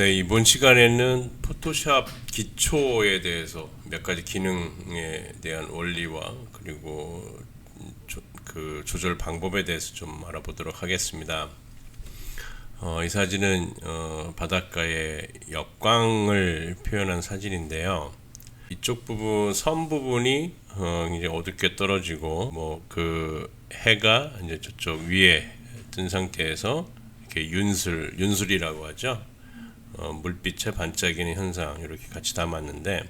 네, 이번 시간에는 포토샵 기초에 대해서 몇 가지 기능에 대한 원리와 그리고 조, 그 조절 방법에 대해서 좀 알아보도록 하겠습니다. 어, 이 사진은 어, 바닷가의 역광을 표현한 사진인데요. 이쪽 부분 선 부분이 어, 이제 어둡게 떨어지고 뭐 그 해가 이제 저쪽 위에 뜬 상태에서 이렇게 윤술 윤술이라고 하죠. 어, 물빛에 반짝이는 현상 이렇게 같이 담았는데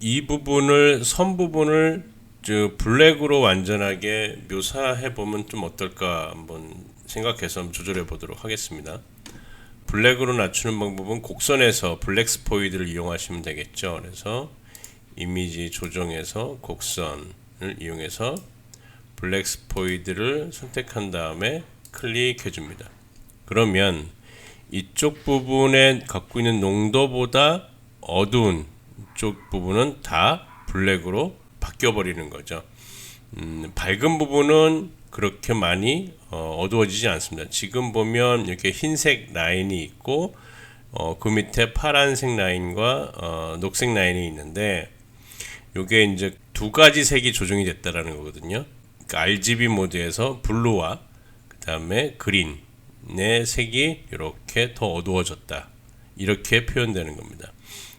이 부분을 선 부분을 저 블랙으로 완전하게 묘사해 보면 좀 어떨까 한번 생각해서 조절해 보도록 하겠습니다. 블랙으로 낮추는 방법은 곡선에서 블랙 스포이드를 이용하시면 되겠죠. 그래서 이미지 조정에서 곡선을 이용해서 블랙 스포이드를 선택한 다음에 클릭해 줍니다. 그러면 이쪽 부분에 갖고 있는 농도보다 어두운 쪽 부분은 다 블랙으로 바뀌어 버리는 거죠. 음, 밝은 부분은 그렇게 많이 어, 어두워지지 않습니다. 지금 보면 이렇게 흰색 라인이 있고 어, 그 밑에 파란색 라인과 어, 녹색 라인이 있는데 요게 이제 두 가지 색이 조정이 됐다라는 거거든요. 그러니까 RGB 모드에서 블루와 그 다음에 그린 의 색이 이렇게 더 어두워졌다. 이렇게 표현되는 겁니다.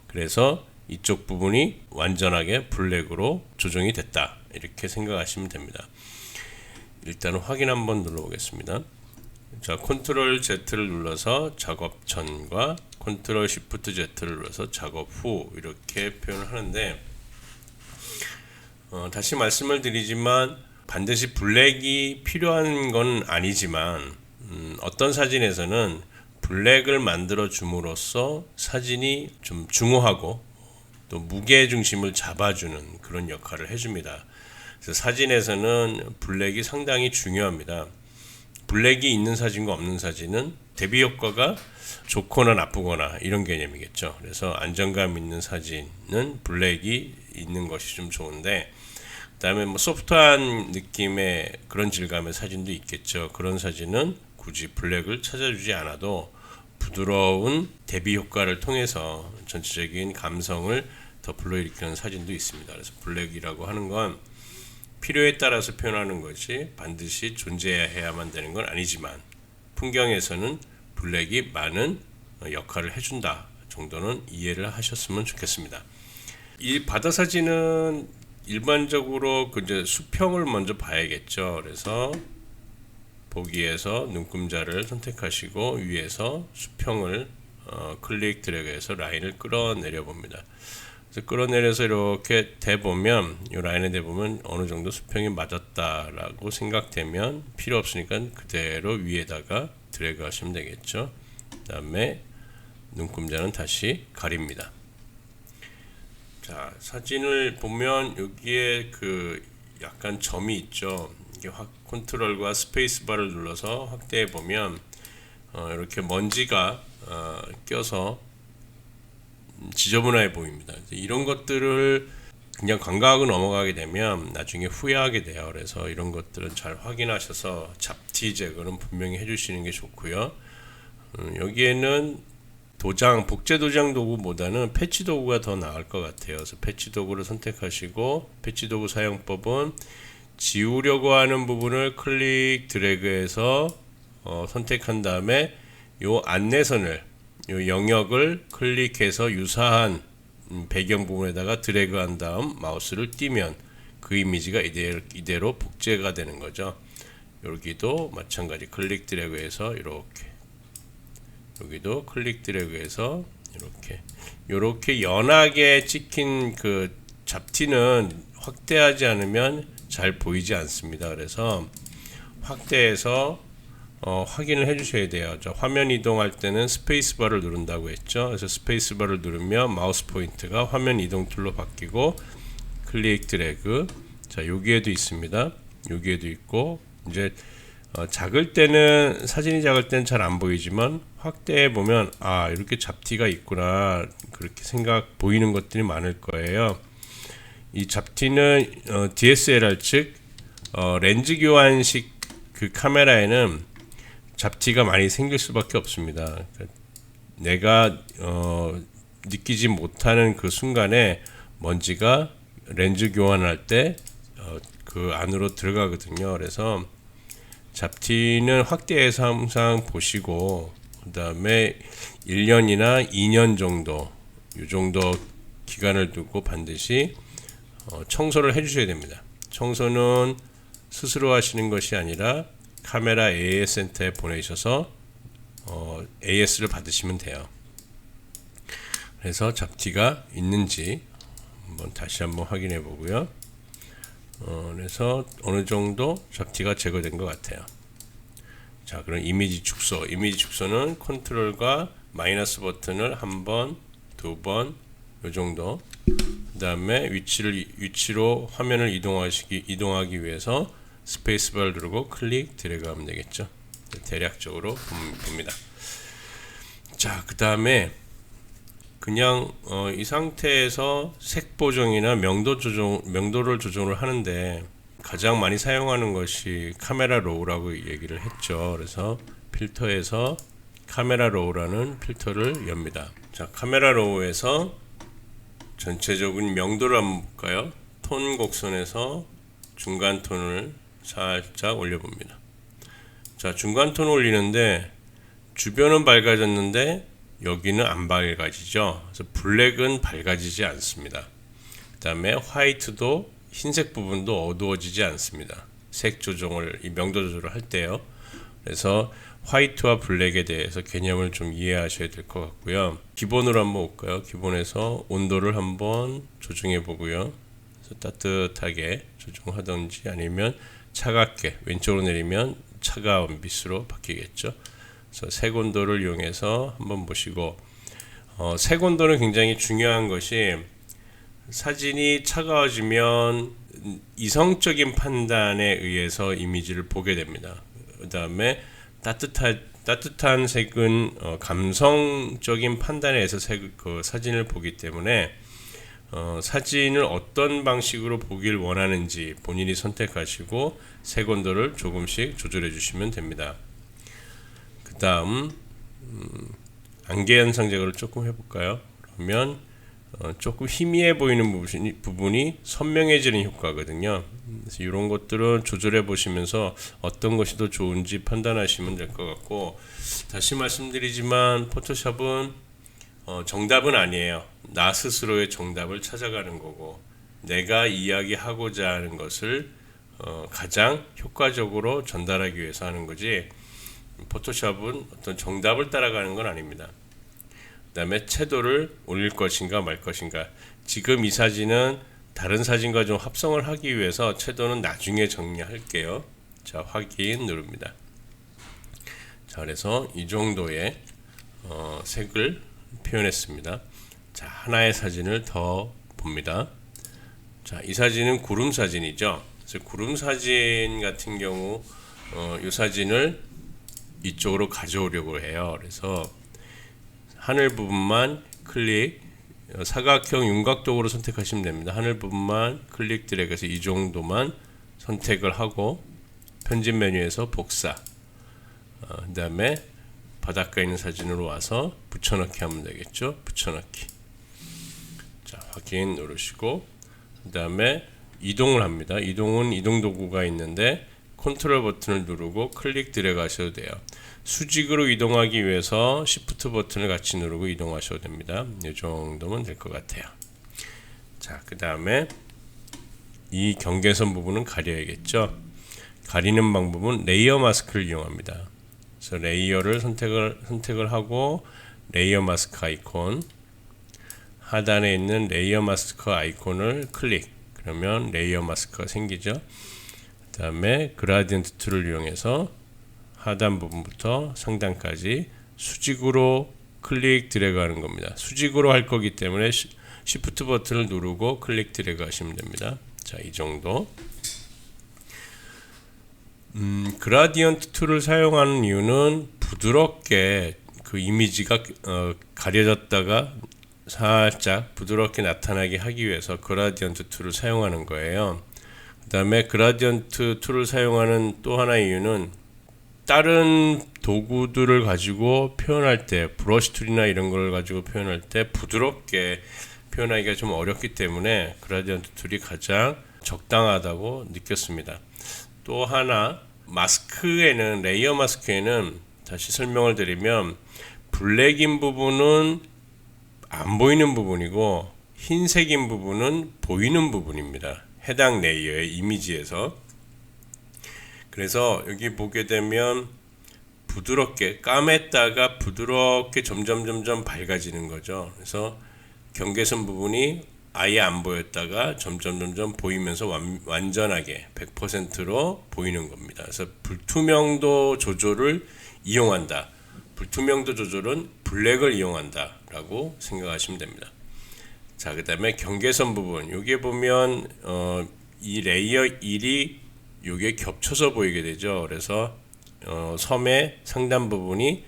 그래서 이쪽 부분이 완전하게 블랙으로 조정이 됐다. 이렇게 생각하시면 됩니다. 일단 확인 한번 눌러보겠습니다. 자, 컨트롤 Z를 눌러서 작업 전과 컨트롤 Shift Z를 눌러서 작업 후 이렇게 표현을 하는데 어, 다시 말씀을 드리지만 반드시 블랙이 필요한 건 아니지만 음, 어떤 사진에서는 블랙을 만들어 줌으로써 사진이 좀 중후하고 또 무게 중심을 잡아주는 그런 역할을 해줍니다. 그래서 사진에서는 블랙이 상당히 중요합니다. 블랙이 있는 사진과 없는 사진은 대비 효과가 좋거나 나쁘거나 이런 개념이겠죠. 그래서 안정감 있는 사진은 블랙이 있는 것이 좀 좋은데 그다음에 뭐 소프트한 느낌의 그런 질감의 사진도 있겠죠. 그런 사진은 굳이 블랙을 찾아주지 않아도 부드러운 대비 효과를 통해서 전체적인 감성을 더 불러일으키는 사진도 있습니다. 그래서 블랙이라고 하는 건 필요에 따라서 표현하는 것이 반드시 존재해야만 되는 건 아니지만 풍경에서는 블랙이 많은 역할을 해준다 정도는 이해를 하셨으면 좋겠습니다. 이 바다 사진은 일반적으로 그 이제 수평을 먼저 봐야겠죠. 그래서 보기에서 눈금자를 선택하시고 위에서 수평을 어, 클릭 드래그해서 라인을 끌어내려 봅니다. 그래서 끌어내려서 이렇게 대보면 이 라인에 대보면 어느 정도 수평이 맞았다라고 생각되면 필요 없으니까 그대로 위에다가 드래그 하시면 되겠죠. 그 다음에 눈금자는 다시 가립니다. 자 사진을 보면 여기에 그 약간 점이 있죠. 이게 확 컨트롤과 스페이스 바를 눌러서 확대해 보면 어, 이렇게 먼지가 어, 껴서 지저분해 보입니다. 이런 것들을 그냥 관광하고 넘어가게 되면 나중에 후회하게 돼요. 그래서 이런 것들은 잘 확인하셔서 잡티 제거는 분명히 해주시는 게 좋고요. 음, 여기에는 도장, 복제 도장 도구보다는 패치 도구가 더 나을 것 같아요. 그래서 패치 도구를 선택하시고 패치 도구 사용법은 지우려고 하는 부분을 클릭 드래그해서 어, 선택한 다음에 요 안내선을 요 영역을 클릭해서 유사한 음, 배경 부분에다가 드래그한 다음 마우스를 띄면 그 이미지가 이대로, 이대로 복제가 되는 거죠. 여기도 마찬가지 클릭 드래그해서 이렇게 여기도 클릭 드래그해서 이렇게 이렇게 연하게 찍힌 그 잡티는 확대하지 않으면 잘 보이지 않습니다. 그래서 확대해서 어, 확인을 해주셔야 돼요. 저 화면 이동할 때는 스페이스 바를 누른다고 했죠. 그래서 스페이스 바를 누르면 마우스 포인트가 화면 이동 툴로 바뀌고 클릭 드래그. 자 여기에도 있습니다. 여기에도 있고 이제 어, 작을 때는 사진이 작을 때는 잘 안 보이지만 확대해 보면 아 이렇게 잡티가 있구나 그렇게 생각 보이는 것들이 많을 거예요. 이 잡티는 어, DSLR 즉 어, 렌즈 교환식 그 카메라에는 잡티가 많이 생길 수밖에 없습니다. 그러니까 내가 어, 느끼지 못하는 그 순간에 먼지가 렌즈 교환할 때 어, 그 안으로 들어가거든요. 그래서 잡티는 확대해서 항상 보시고 그 다음에 1년이나 2년 정도 이 정도 기간을 두고 반드시 어, 청소를 해주셔야 됩니다. 청소는 스스로 하시는 것이 아니라 카메라 AS 센터에 보내셔서 어, AS를 받으시면 돼요. 그래서 잡티가 있는지 한번 다시 한번 확인해 보고요. 어, 그래서 어느 정도 잡티가 제거된 것 같아요. 자, 그럼 이미지 축소. 이미지 축소는 컨트롤과 마이너스 버튼을 한 번, 두 번, 요 정도. 그다음에 위치를 위치로 화면을 이동하시기 이동하기 위해서 스페이스바를 누르고 클릭 드래그하면 되겠죠. 대략적으로 봄- 봅니다. 자, 그 다음에 그냥 어, 이 상태에서 색 보정이나 명도 조정 명도를 조정을 하는데 가장 많이 사용하는 것이 카메라 로우라고 얘기를 했죠. 그래서 필터에서 카메라 로우라는 필터를 엽니다. 자, 카메라 로우에서 전체적인 명도를 한번 볼까요? 톤 곡선에서 중간 톤을 살짝 올려봅니다. 자, 중간 톤 올리는데 주변은 밝아졌는데 여기는 안 밝아지죠. 그래서 블랙은 밝아지지 않습니다. 그 다음에 화이트도 흰색 부분도 어두워지지 않습니다. 색 조정을 이 명도 조절을 할 때요. 그래서 화이트와 블랙에 대해서 개념을 좀 이해하셔야 될 것 같고요. 기본으로 한번 볼까요? 기본에서 온도를 한번 조정해 보고요. 따뜻하게 조정하든지 아니면 차갑게 왼쪽으로 내리면 차가운 빛으로 바뀌겠죠. 그래서 색 온도를 이용해서 한번 보시고 어, 색 온도는 굉장히 중요한 것이 사진이 차가워지면 이성적인 판단에 의해서 이미지를 보게 됩니다. 그 다음에 따뜻한 따뜻한 색은 어, 감성적인 판단에 의해서 색, 그 사진을 보기 때문에 어, 사진을 어떤 방식으로 보길 원하는지 본인이 선택하시고 색 온도를 조금씩 조절해 주시면 됩니다. 그 다음 음, 안개 현상 제거를 조금 해볼까요? 그러면 어, 조금 희미해 보이는 부분이, 부분이 선명해지는 효과거든요. 그래서 이런 것들은 조절해 보시면서 어떤 것이 더 좋은지 판단하시면 될 것 같고 다시 말씀드리지만 포토샵은 어, 정답은 아니에요. 나 스스로의 정답을 찾아가는 거고 내가 이야기하고자 하는 것을 어, 가장 효과적으로 전달하기 위해서 하는 거지 포토샵은 어떤 정답을 따라가는 건 아닙니다. 그다음에 채도를 올릴 것인가 말 것인가. 지금 이 사진은 다른 사진과 좀 합성을 하기 위해서 채도는 나중에 정리할게요. 자 확인 누릅니다. 자 그래서 이 정도의 어, 색을 표현했습니다. 자 하나의 사진을 더 봅니다. 자 이 사진은 구름 사진이죠. 그래서 구름 사진 같은 경우 어, 이 사진을 이쪽으로 가져오려고 해요. 그래서 하늘 부분만 클릭 어, 사각형 윤곽도구로 선택하시면 됩니다. 하늘 부분만 클릭 드래그해서 이 정도만 선택을 하고 편집 메뉴에서 복사 어, 그 다음에 바닷가에 있는 사진으로 와서 붙여넣기 하면 되겠죠. 붙여넣기 자 확인 누르시고 그 다음에 이동을 합니다. 이동은 이동 도구가 있는데 컨트롤 버튼을 누르고 클릭 드래그 하셔도 돼요. 수직으로 이동하기 위해서 Shift 버튼을 같이 누르고 이동하셔도 됩니다. 이 정도면 될 것 같아요. 자, 그 다음에 이 경계선 부분은 가려야겠죠. 가리는 방법은 레이어 마스크를 이용합니다. 그래서 레이어를 선택을 선택을 하고 레이어 마스크 아이콘 하단에 있는 레이어 마스크 아이콘을 클릭. 그러면 레이어 마스크가 생기죠. 그 다음에 그라디언트 툴을 이용해서 하단 부분부터 상단까지 수직으로 클릭 드래그 하는 겁니다. 수직으로 할 거기 때문에 시, 시프트 버튼을 누르고 클릭 드래그 하시면 됩니다. 자, 이 정도. 음, 그라디언트 툴을 사용하는 이유는 부드럽게 그 이미지가 어, 가려졌다가 살짝 부드럽게 나타나게 하기 위해서 그라디언트 툴을 사용하는 거예요. 그 다음에 그라디언트 툴을 사용하는 또 하나의 이유는 다른 도구들을 가지고 표현할 때 브러쉬 툴이나 이런 걸 가지고 표현할 때 부드럽게 표현하기가 좀 어렵기 때문에 그라디언트 툴이 가장 적당하다고 느꼈습니다. 또 하나 마스크에는 레이어 마스크에는 다시 설명을 드리면 블랙인 부분은 안 보이는 부분이고 흰색인 부분은 보이는 부분입니다. 해당 레이어의 이미지에서 그래서 여기 보게 되면 부드럽게 까맸다가 부드럽게 점점 점점 밝아지는 거죠. 그래서 경계선 부분이 아예 안 보였다가 점점 점점 보이면서 완, 완전하게 100%로 보이는 겁니다. 그래서 불투명도 조절을 이용한다. 불투명도 조절은 블랙을 이용한다라고 생각하시면 됩니다. 자, 그다음에 경계선 부분. 여기에 보면 어, 이 레이어 1이 요게 겹쳐서 보이게 되죠. 그래서 어, 섬의 상단 부분이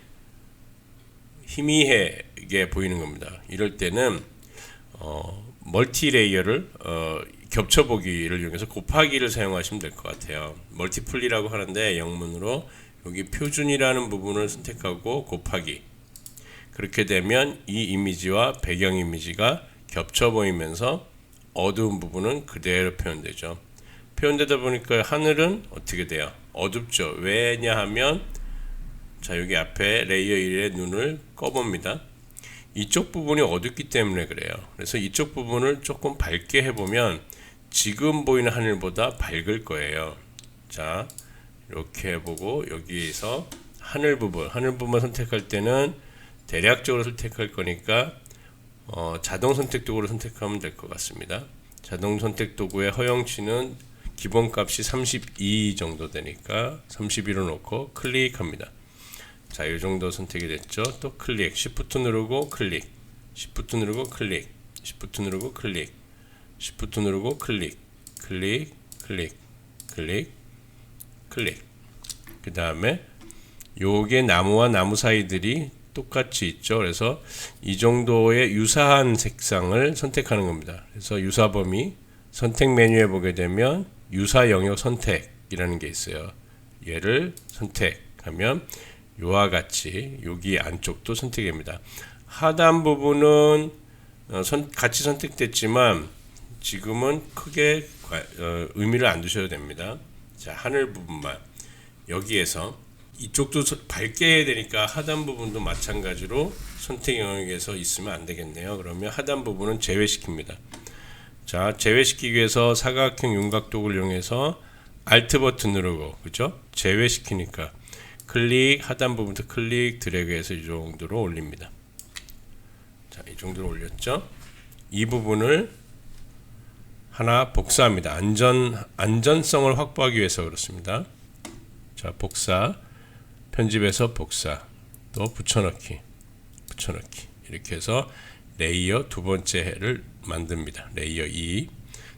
희미하게 보이는 겁니다. 이럴 때는 어, 멀티 레이어를 어, 겹쳐 보기를 이용해서 곱하기를 사용하시면 될 것 같아요. 멀티플리라고 하는데 영문으로 여기 표준이라는 부분을 선택하고 곱하기 그렇게 되면 이 이미지와 배경 이미지가 겹쳐 보이면서 어두운 부분은 그대로 표현되죠. 표현되다 보니까 하늘은 어떻게 돼요? 어둡죠. 왜냐하면 자 여기 앞에 레이어 1의 눈을 꺼봅니다. 이쪽 부분이 어둡기 때문에 그래요. 그래서 이쪽 부분을 조금 밝게 해보면 지금 보이는 하늘보다 밝을 거예요. 자 이렇게 해보고 여기에서 하늘 부분, 하늘 부분 선택할 때는 대략적으로 선택할 거니까 어, 자동 선택 도구를 선택하면 될 것 같습니다. 자동 선택 도구의 허용치는 기본값이 32 정도 되니까 32로 놓고 클릭합니다. 자, 이 정도 선택이 됐죠. 또 클릭, Shift 누르고 클릭, Shift 누르고 클릭, Shift 누르고 클릭, Shift 누르고 클릭, 클릭, 클릭, 클릭, 클릭. 그 다음에 요게 나무와 나무 사이들이 똑같이 있죠. 그래서 이 정도의 유사한 색상을 선택하는 겁니다. 그래서 유사 범위 선택 메뉴에 보게 되면 유사 영역 선택이라는 게 있어요. 얘를 선택하면 요와 같이 여기 안쪽도 선택입니다. 하단 부분은 어, 선, 같이 선택됐지만 지금은 크게 과, 어, 의미를 안 두셔도 됩니다. 자 하늘 부분만 여기에서 이쪽도 서- 밝게 해야 되니까 하단 부분도 마찬가지로 선택 영역에서 있으면 안 되겠네요. 그러면 하단 부분은 제외시킵니다. 자, 제외시키기 위해서 사각형 윤곽도구를 이용해서 Alt 버튼 누르고 그죠? 제외시키니까 클릭 하단 부분부터 클릭 드래그해서 이 정도로 올립니다. 자, 이 정도로 올렸죠? 이 부분을 하나 복사합니다. 안전 안전성을 확보하기 위해서 그렇습니다. 자, 복사 편집해서 복사 또 붙여넣기 붙여넣기 이렇게 해서 레이어 두 번째를 만듭니다. 레이어 2.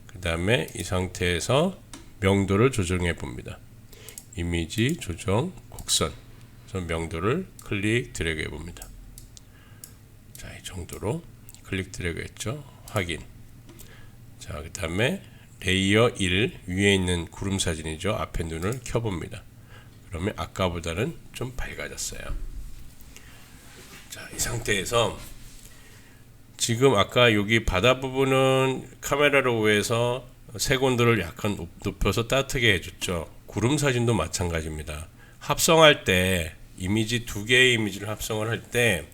그 다음에 이 상태에서 명도를 조정해 봅니다. 이미지 조정 곡선. 그래서 명도를 클릭 드래그 해 봅니다. 자, 이 정도로 클릭 드래그 했죠. 확인. 자, 그 다음에 레이어 1 위에 있는 구름 사진이죠. 앞에 눈을 켜 봅니다. 그러면 아까보다는 좀 밝아졌어요. 자, 이 상태에서 지금 아까 여기 바다 부분은 카메라로 해서 색온도를 약간 높- 높여서 따뜻하게 해줬죠. 구름 사진도 마찬가지입니다. 합성할 때 이미지 두 개의 이미지를 합성을 할 때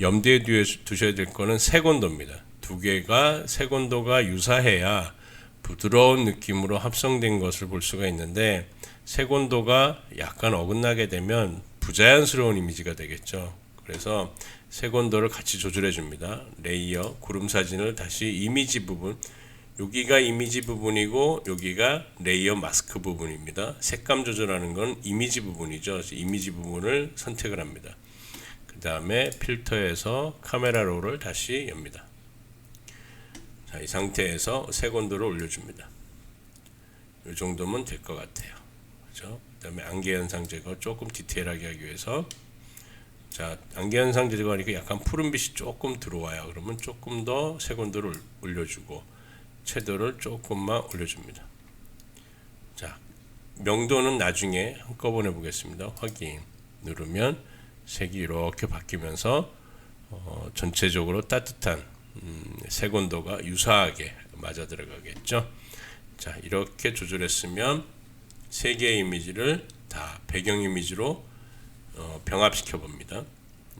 염두에 두- 두셔야 될 거는 색온도입니다. 두 개가 색온도가 유사해야 부드러운 느낌으로 합성된 것을 볼 수가 있는데 색온도가 약간 어긋나게 되면 부자연스러운 이미지가 되겠죠. 그래서 색온도를 같이 조절해 줍니다. 레이어 구름 사진을 다시 이미지 부분 여기가 이미지 부분이고 여기가 레이어 마스크 부분입니다. 색감 조절하는 건 이미지 부분이죠. 이미지 부분을 선택을 합니다. 그 다음에 필터에서 카메라 롤을 다시 엽니다. 자, 이 상태에서 색온도를 올려줍니다. 이 정도면 될 것 같아요. 그죠? 그 다음에 안개 현상 제거 조금 디테일하게 하기 위해서 자 안개 현상 제거하니까 약간 푸른빛이 조금 들어와요. 그러면 조금 더 색온도를 올려주고 채도를 조금만 올려줍니다. 자 명도는 나중에 한꺼번에 보겠습니다. 확인 누르면 색이 이렇게 바뀌면서 어, 전체적으로 따뜻한 음, 색 온도가 유사하게 맞아 들어가겠죠. 자 이렇게 조절했으면 세 개의 이미지를 다 배경 이미지로 어, 병합시켜 봅니다.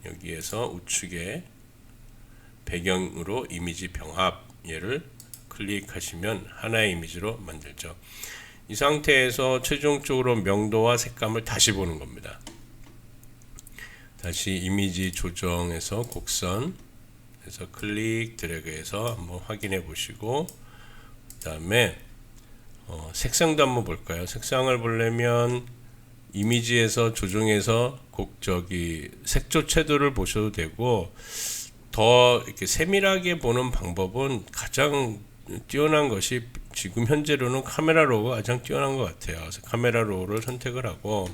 여기에서 우측에 배경으로 이미지 병합 얘를 클릭하시면 하나의 이미지로 만들죠. 이 상태에서 최종적으로 명도와 색감을 다시 보는 겁니다. 다시 이미지 조정해서 곡선 해서 클릭 드래그해서 한번 확인해 보시고 그 다음에 어, 색상도 한번 볼까요? 색상을 보려면 이미지에서 조정해서 곡 저기 색조 채도를 보셔도 되고 더 이렇게 세밀하게 보는 방법은 가장 뛰어난 것이 지금 현재로는 카메라 로우가 가장 뛰어난 것 같아요. 그래서 카메라 로우를 선택을 하고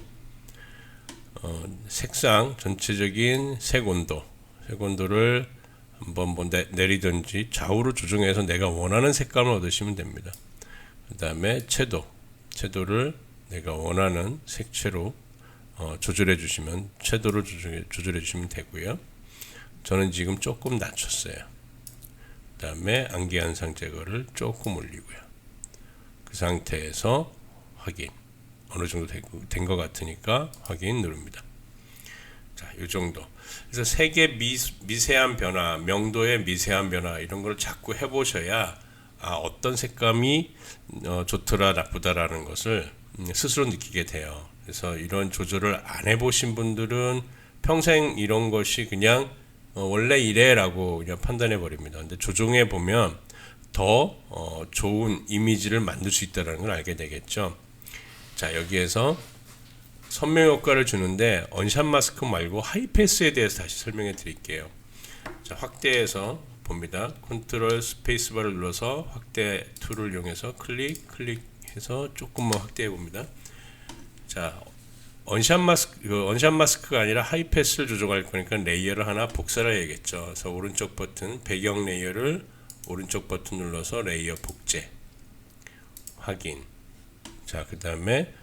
어, 색상 전체적인 색 온도, 색 온도를 한번 뭐 내, 내리든지 좌우로 조정해서 내가 원하는 색감을 얻으시면 됩니다. 그 다음에 채도, 채도를 내가 원하는 색채로 어, 조절해 주시면 채도를 조절해, 주시면 되고요. 저는 지금 조금 낮췄어요. 그 다음에 안개 한상 제거를 조금 올리고요. 그 상태에서 확인. 어느 정도 된 것 같으니까 확인 누릅니다. 자, 이 정도. 그래서 색의 미, 미세한 변화, 명도의 미세한 변화 이런 걸 자꾸 해보셔야 아, 어떤 색감이 어, 좋더라 나쁘다라는 것을 음, 스스로 느끼게 돼요. 그래서 이런 조절을 안 해보신 분들은 평생 이런 것이 그냥 어, 원래 이래라고 그냥 판단해 버립니다. 근데 조정해 보면 더 어, 좋은 이미지를 만들 수 있다는 걸 알게 되겠죠. 자 여기에서 선명 효과를 주는데 언샷 마스크 말고 하이패스에 대해서 다시 설명해 드릴게요. 자 확대해서 봅니다. 컨트롤 스페이스바를 눌러서 확대 툴을 이용해서 클릭 클릭 해서 조금만 확대해 봅니다. 자 언샷 마스크 그 언샷 마스크가 아니라 하이패스를 조정할 거니까 레이어를 하나 복사를 해야겠죠. 그래서 오른쪽 버튼 배경 레이어를 오른쪽 버튼 눌러서 레이어 복제 확인. 자, 그 다음에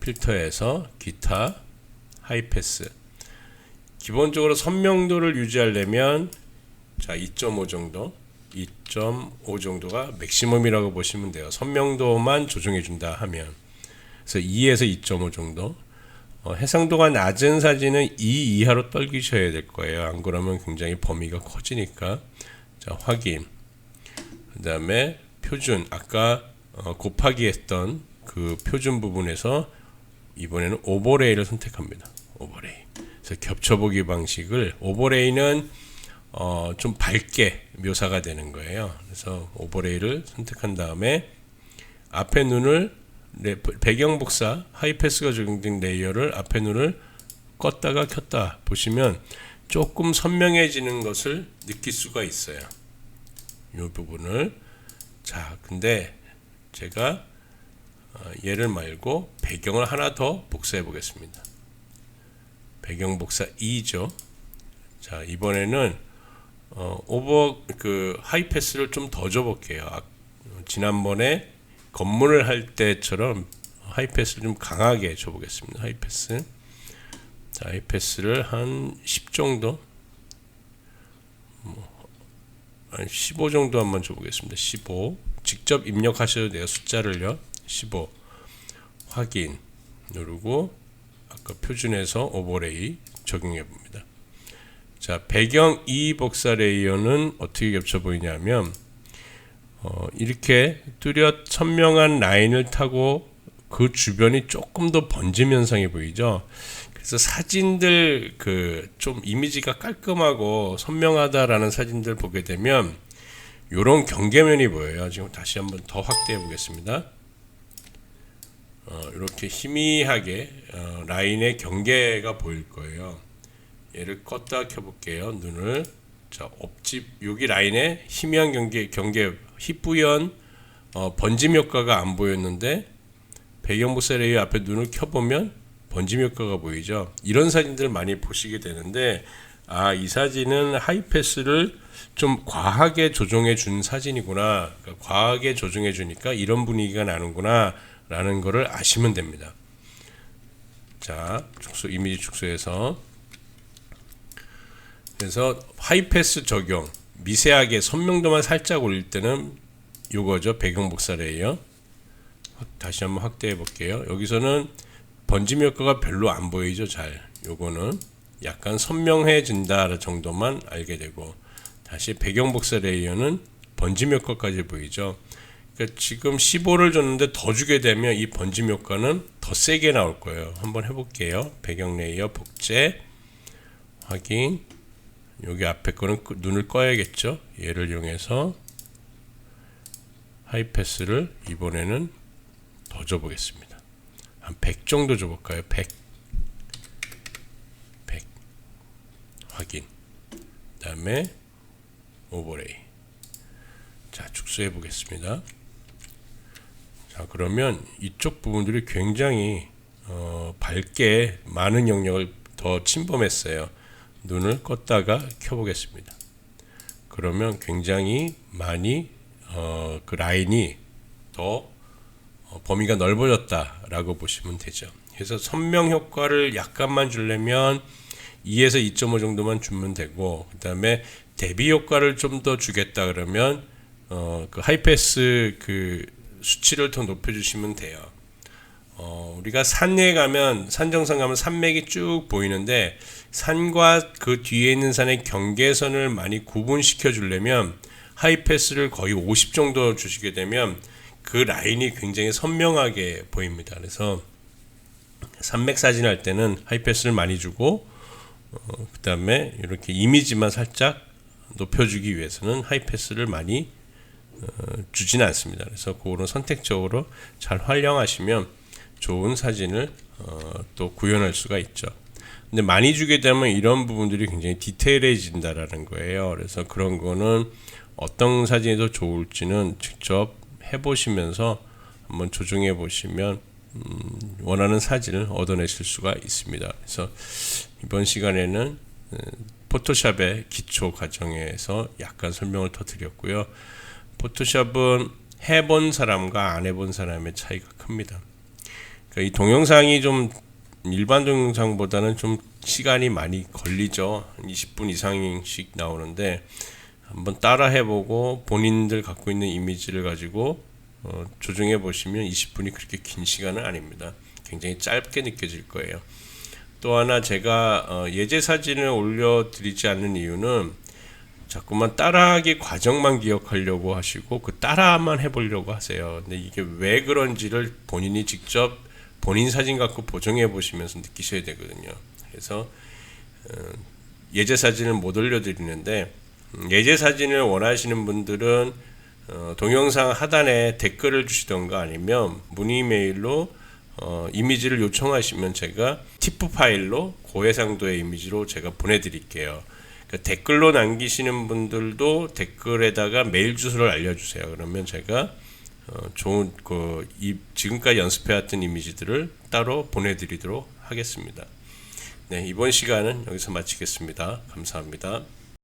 필터에서 기타 하이패스. 기본적으로 선명도를 유지하려면 자, 2.5 정도. 2.5 정도가 맥시멈이라고 보시면 돼요. 선명도만 조정해 준다 하면. 그래서 2에서 2.5 정도. 어, 해상도가 낮은 사진은 2 이하로 떨기셔야 될 거예요. 안 그러면 굉장히 범위가 커지니까. 자, 확인. 그다음에 표준 아까 어, 곱하기 했던 그 표준 부분에서 이번에는 오버레이를 선택합니다. 오버레이. 그래서 겹쳐보기 방식을 오버레이는 어, 좀 밝게 묘사가 되는 거예요. 그래서 오버레이를 선택한 다음에 앞에 눈을 네, 배경 복사 하이패스가 적용된 레이어를 앞에 눈을 껐다가 켰다 보시면 조금 선명해지는 것을 느낄 수가 있어요. 이 부분을 자 근데 제가 어, 얘를 말고 배경을 하나 더 복사해 보겠습니다. 배경 복사 2죠. 자 이번에는 어, 오버 그 하이 패스를 좀 더 줘볼게요. 아, 지난번에 건물을 할 때처럼 하이 패스를 좀 강하게 줘보겠습니다. 하이 패스. 자, 하이 패스를 한 10 정도, 뭐, 한 15 정도 한번 줘보겠습니다. 15. 직접 입력하셔도 돼요. 숫자를요. 15. 확인 누르고 아까 표준에서 오버레이 적용해 봅니다. 자, 배경 이 복사 레이어는 어떻게 겹쳐 보이냐면 어, 이렇게 뚜렷 선명한 라인을 타고 그 주변이 조금 더 번짐 현상이 보이죠. 그래서 사진들 그 좀 이미지가 깔끔하고 선명하다라는 사진들 보게 되면 이런 경계면이 보여요. 지금 다시 한번 더 확대해 보겠습니다. 어, 이렇게 희미하게 어, 라인의 경계가 보일 거예요. 얘를 껐다 켜볼게요. 눈을 자 업집 여기 라인에 희미한 경계 경계 희뿌연 어, 번짐 효과가 안 보였는데 배경 보셀레이 앞에 눈을 켜보면 번짐 효과가 보이죠. 이런 사진들 많이 보시게 되는데 아 이 사진은 하이패스를 좀 과하게 조정해 준 사진이구나. 그러니까 과하게 조정해 주니까 이런 분위기가 나는구나 라는 것을 아시면 됩니다. 자, 축소 이미지 축소해서 그래서 하이패스 적용 미세하게 선명도만 살짝 올릴 때는 요거죠. 배경 복사레이어. 확- 다시 한번 확대해 볼게요. 여기서는 번짐 효과가 별로 안 보이죠 잘. 요거는 약간 선명해진다 정도만 알게 되고 다시 배경 복사 레이어는 번짐 효과까지 보이죠. 그러니까 지금 15를 줬는데 더 주게 되면 이 번짐 효과는 더 세게 나올 거예요. 한번 해볼게요. 배경 레이어 복제. 확인 여기 앞에 거는 끄- 눈을 꺼야겠죠. 얘를 이용해서 하이패스를 이번에는 더 줘보겠습니다. 한 100 정도 줘볼까요? 100. 100. 확인. 그 다음에 오버레이. 자, 축소해 보겠습니다. 자, 그러면 이쪽 부분들이 굉장히 어, 밝게 많은 영역을 더 침범했어요. 눈을 껐다가 켜보겠습니다. 그러면 굉장히 많이 어, 그 라인이 더 어, 범위가 넓어졌다라고 보시면 되죠. 그래서 선명 효과를 약간만 주려면 2에서 2.5 정도만 주면 되고 그다음에 대비 효과를 좀 더 주겠다 그러면 어, 그 하이패스 그 수치를 더 높여 주시면 돼요. 어, 우리가 산에 가면 산정상 가면 산맥이 쭉 보이는데 산과 그 뒤에 있는 산의 경계선을 많이 구분시켜 주려면 하이패스를 거의 50 정도 주시게 되면 그 라인이 굉장히 선명하게 보입니다. 그래서 산맥 사진 할 때는 하이패스를 많이 주고 어, 그다음에 이렇게 이미지만 살짝 높여주기 위해서는 하이패스를 많이 어, 주지는 않습니다. 그래서 그거는 선택적으로 잘 활용하시면 좋은 사진을 어, 또 구현할 수가 있죠. 근데 많이 주게 되면 이런 부분들이 굉장히 디테일해진다라는 거예요. 그래서 그런 거는 어떤 사진이 더 좋을지는 직접 해보시면서 한번 조정해 보시면 음, 원하는 사진을 얻어내실 수가 있습니다. 그래서 이번 시간에는 음, 포토샵의 기초 과정에서 약간 설명을 더 드렸고요. 포토샵은 해본 사람과 안 해본 사람의 차이가 큽니다. 그러니까 이 동영상이 좀 일반 동영상보다는 좀 시간이 많이 걸리죠. 한 20분 이상씩 나오는데 한번 따라 해보고 본인들 갖고 있는 이미지를 가지고 어, 조정해 보시면 20분이 그렇게 긴 시간은 아닙니다. 굉장히 짧게 느껴질 거예요. 또 하나 제가 어, 예제 사진을 올려드리지 않는 이유는 자꾸만 따라하기 과정만 기억하려고 하시고 그 따라만 해보려고 하세요. 근데 이게 왜 그런지를 본인이 직접 본인 사진 갖고 보정해 보시면서 느끼셔야 되거든요. 그래서 어, 예제 사진을 못 올려드리는데 음, 예제 사진을 원하시는 분들은 어, 동영상 하단에 댓글을 주시던가 아니면 문의 메일로 어, 이미지를 요청하시면 제가 티프 파일로 고해상도의 이미지로 제가 보내드릴게요. 그 댓글로 남기시는 분들도 댓글에다가 메일 주소를 알려주세요. 그러면 제가 어, 좋은 그 이, 지금까지 연습해왔던 이미지들을 따로 보내드리도록 하겠습니다. 네 이번 시간은 여기서 마치겠습니다. 감사합니다.